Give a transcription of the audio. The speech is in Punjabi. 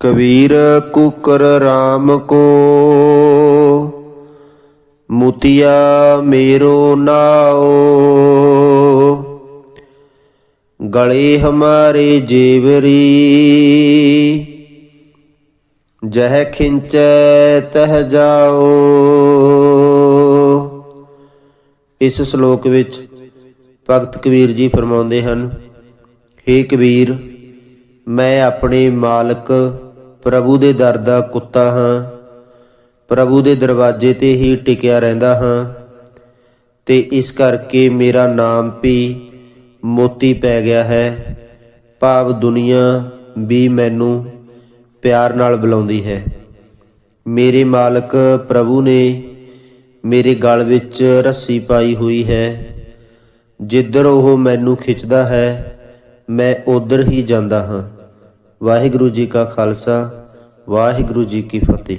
ਕਬੀਰ ਕੁਕਰ RAM ਕੋ। ਮੁਤਿਆ ਮੇਰੋ ਨਾਓ ਗਲੇ ਹਮਾਰੇ ਜੇਵਰੀ। ਜਹ ਖਿੰਚੈ ਤਹ ਜਾਓ ਇਸ ਸ਼ਲੋਕ ਵਿੱਚ ਭਗਤ ਕਬੀਰ ਜੀ ਫਰਮਾਉਂਦੇ ਹਨ, ਹੇ ਕਬੀਰ, ਮੈਂ ਆਪਣੇ ਮਾਲਕ ਪ੍ਰਭੂ ਦੇ ਦਰ ਦਾ ਕੁੱਤਾ ਹਾਂ। ਪ੍ਰਭੂ ਦੇ ਦਰਵਾਜ਼ੇ ਤੇ ਹੀ ਟਿਕਿਆ ਰਹਿੰਦਾ ਹਾਂ। ਤੇ ਇਸ ਕਰਕੇ ਮੇਰਾ ਨਾਮ ਵੀ ਮੋਤੀ ਪੈ ਗਿਆ ਹੈ। ਭਾਵ ਦੁਨੀਆ ਵੀ ਮੈਨੂੰ ਪਿਆਰ ਨਾਲ ਬੁਲਾਉਂਦੀ ਹੈ। ਮੇਰੇ ਮਾਲਕ ਪ੍ਰਭੂ ਨੇ ਮੇਰੇ ਗਲ ਵਿੱਚ ਰੱਸੀ ਪਾਈ ਹੋਈ ਹੈ। ਜਿੱਧਰ ਉਹ ਮੈਨੂੰ ਖਿੱਚਦਾ ਹੈ, ਮੈਂ ਉਧਰ ਹੀ ਜਾਂਦਾ ਹਾਂ। ਵਾਹਿਗੁਰੂ ਜੀ ਕਾ ਖਾਲਸਾ। ਵਾਹਿਗੁਰੂ ਜੀ ਕੀ ਫਤਿਹ।